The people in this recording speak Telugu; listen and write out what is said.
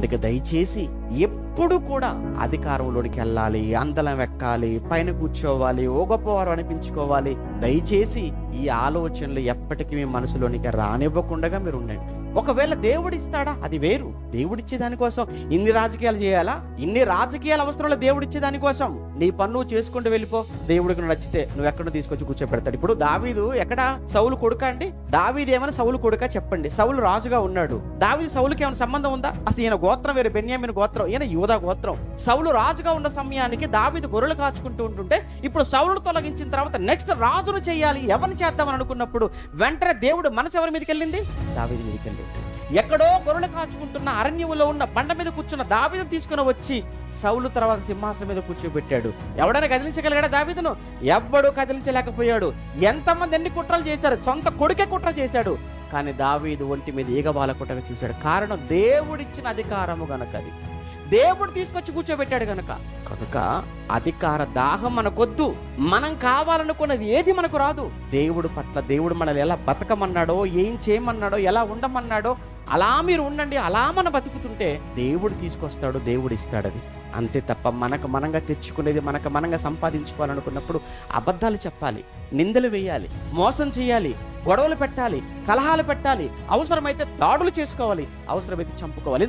అందుకే దయచేసి ఎప్పుడు కూడా అధికారంలోనికి వెళ్ళాలి అందలం ఎక్కాలి పైన కూర్చోవాలి ఓ గొప్పవారు అనిపించుకోవాలి. దయచేసి ఈ ఆలోచనలు ఎప్పటికీ మీ మనసులోనికి రానివ్వకుండా మీరు ఉండండి. ఒకవేళ దేవుడు ఇస్తాడా? అది వేరు. దేవుడిచ్చే దానికోసం ఇన్ని రాజకీయాలు చేయాలా? ఇన్ని రాజకీయాలు అవసరంలో దేవుడిచ్చే దానికోసం నీ పన్ను చేసుకుంటూ వెళ్ళిపో. దేవుడికి నచ్చితే నువ్వు ఎక్కడ తీసుకొచ్చి కూర్చోబెడతాడు. ఇప్పుడు దావీదు ఎక్కడ? సౌలు కొడుక అండి? దావీదు ఏమైనా సౌలు కొడుక? చెప్పండి. సౌలు రాజుగా ఉన్నాడు. దావీదు సౌలుకి ఏమైనా సంబంధం ఉందా? అసలు ఈయన గోత్రం వేరే బెన్యామిన్ గోత్రం. ఈయన యూదా గోత్రం సౌలు రాజుగా ఉన్న సమయానికి దావిది గొర్రెలు కాచుకుంటూ ఉంటుంటే ఇప్పుడు సౌలును తొలగించిన తర్వాత నెక్స్ట్ రాజును చేయాలి ఎవరిని చేద్దామని అనుకున్నప్పుడు వెంటనే దేవుడు మనసు ఎవరి మీదకి వెళ్ళింది? దావిది మీదకి వెళ్ళింది ఎక్కడో గొర్రెలు కాచుకుంటున్న అరణ్యంలో ఉన్న బండ మీద కూర్చున్న దావీదు తీసుకుని వచ్చి సౌలు తర్వాత సింహాసనం మీద కూర్చోబెట్టాడు. ఎవడైనా కదిలించగలిగాడా దావీదును? ఎవ్వడు కదిలించలేకపోయాడు. ఎంతమంది ఎన్ని కుట్రలు చేశారు? సొంత కొడుకే కుట్ర చేశాడు. కానీ దావీదు ఒంటి మీద ఈగబాల కుట్రగా చూశాడు. కారణం దేవుడిచ్చిన అధికారము గనకది. దేవుడు తీసుకొచ్చి కూర్చోబెట్టాడు కనుక కనుక అధికార దాహం మనకొద్దు. మనం కావాలనుకున్నది ఏది మనకు రాదు. దేవుడు పట్ల దేవుడు మనల్ని ఎలా బతకమన్నాడో ఏం చేయమన్నాడో ఎలా ఉండమన్నాడో అలా మీరు ఉండండి అలా మనం బతుకుతుంటే దేవుడు తీసుకొస్తాడు దేవుడు ఇస్తాడు అది అంతే తప్ప మనకు మనంగా తెచ్చుకునేది మనకు మనంగా సంపాదించుకోవాలనుకున్నప్పుడు అబద్ధాలు చెప్పాలి నిందలు వేయాలి మోసం చేయాలి గొడవలు పెట్టాలి కలహాలు పెట్టాలి అవసరమైతే దాడులు చేసుకోవాలి అవసరమైతే చంపుకోవాలి.